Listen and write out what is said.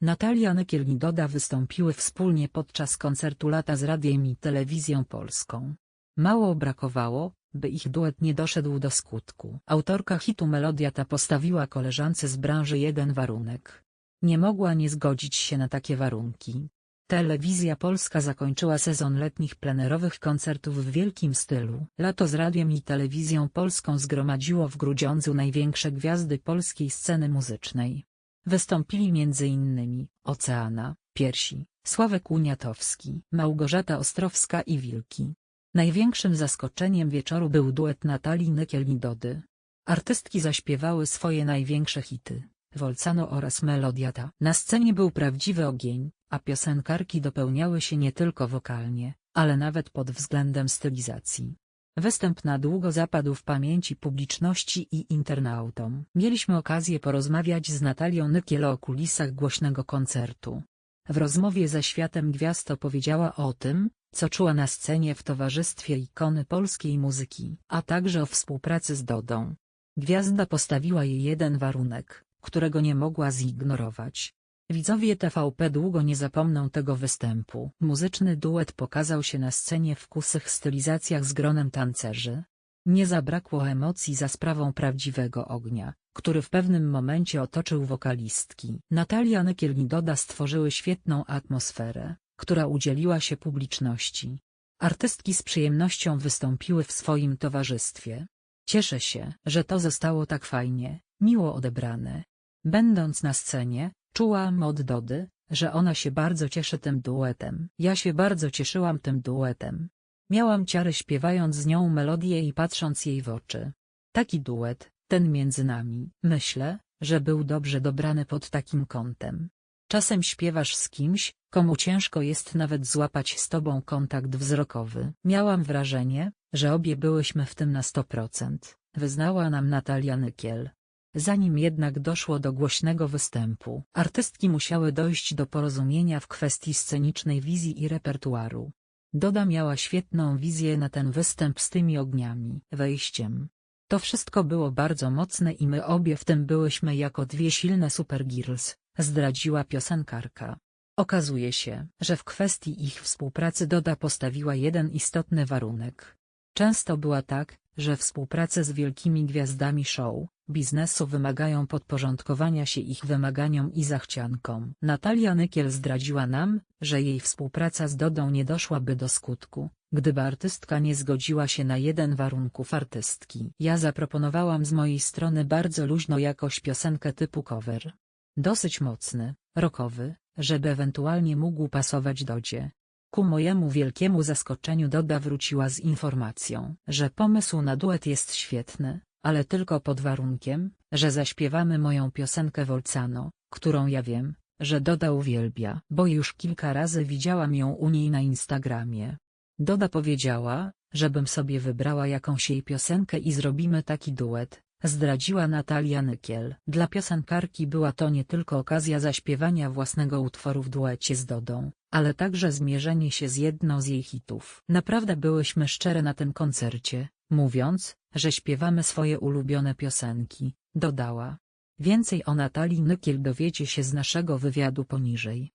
Natalia Nykiel Doda wystąpiły wspólnie podczas koncertu Lata z Radiem i Telewizją Polską. Mało brakowało, by ich duet nie doszedł do skutku. Autorka hitu Melodia ta postawiła koleżance z branży jeden warunek. Nie mogła nie zgodzić się na takie warunki. Telewizja Polska zakończyła sezon letnich plenerowych koncertów w wielkim stylu. Lato z Radiem i Telewizją Polską zgromadziło w Grudziądzu największe gwiazdy polskiej sceny muzycznej. Wystąpili m.in. Oceana, Piersi, Sławek Uniatowski, Małgorzata Ostrowska i Wilki. Największym zaskoczeniem wieczoru był duet Natalii Nykiel i Dody. Artystki zaśpiewały swoje największe hity, Wolcano oraz Melodiata. Na scenie był prawdziwy ogień, a piosenkarki dopełniały się nie tylko wokalnie, ale nawet pod względem stylizacji. Występ na długo zapadł w pamięci publiczności i internautom. Mieliśmy okazję porozmawiać z Natalią Nykiel o kulisach głośnego koncertu. W rozmowie ze Światem Gwiazd opowiedziała o tym, co czuła na scenie w towarzystwie ikony polskiej muzyki, a także o współpracy z Dodą. Gwiazda postawiła jej jeden warunek, którego nie mogła zignorować. Widzowie TVP długo nie zapomną tego występu. Muzyczny duet pokazał się na scenie w kusych stylizacjach z gronem tancerzy. Nie zabrakło emocji za sprawą prawdziwego ognia, który w pewnym momencie otoczył wokalistki. Natalia Nykiel i stworzyły świetną atmosferę, która udzieliła się publiczności. Artystki z przyjemnością wystąpiły w swoim towarzystwie. Cieszę się, że to zostało tak fajnie, miło odebrane. Będąc na scenie, czułam od Dody, że ona się bardzo cieszy tym duetem. Ja się bardzo cieszyłam tym duetem. Miałam ciary śpiewając z nią melodię i patrząc jej w oczy. Taki duet, ten między nami. Myślę, że był dobrze dobrany pod takim kątem. Czasem śpiewasz z kimś, komu ciężko jest nawet złapać z tobą kontakt wzrokowy. Miałam wrażenie, że obie byłyśmy w tym na 100%, wyznała nam Natalia Nykiel. Zanim jednak doszło do głośnego występu, artystki musiały dojść do porozumienia w kwestii scenicznej wizji i repertuaru. Doda miała świetną wizję na ten występ z tymi ogniami, wejściem. To wszystko było bardzo mocne i my obie w tym byłyśmy jako dwie silne supergirls, zdradziła piosenkarka. Okazuje się, że w kwestii ich współpracy Doda postawiła jeden istotny warunek. Często była tak, że współprace z wielkimi gwiazdami show, biznesu wymagają podporządkowania się ich wymaganiom i zachciankom. Natalia Nykiel zdradziła nam, że jej współpraca z Dodą nie doszłaby do skutku, gdyby artystka nie zgodziła się na jeden warunków artystki. Ja zaproponowałam z mojej strony bardzo luźno jakoś piosenkę typu cover. Dosyć mocny, rockowy, żeby ewentualnie mógł pasować Dodzie. Ku mojemu wielkiemu zaskoczeniu Doda wróciła z informacją, że pomysł na duet jest świetny, ale tylko pod warunkiem, że zaśpiewamy moją piosenkę Volcano, którą ja wiem, że Doda uwielbia, bo już kilka razy widziałam ją u niej na Instagramie. Doda powiedziała, żebym sobie wybrała jakąś jej piosenkę i zrobimy taki duet, zdradziła Natalia Nykiel. Dla piosenkarki była to nie tylko okazja zaśpiewania własnego utworu w duecie z Dodą, ale także zmierzenie się z jedną z jej hitów. Naprawdę byłyśmy szczere na tym koncercie, mówiąc, że śpiewamy swoje ulubione piosenki, dodała. Więcej o Natalii Nykiel dowiecie się z naszego wywiadu poniżej.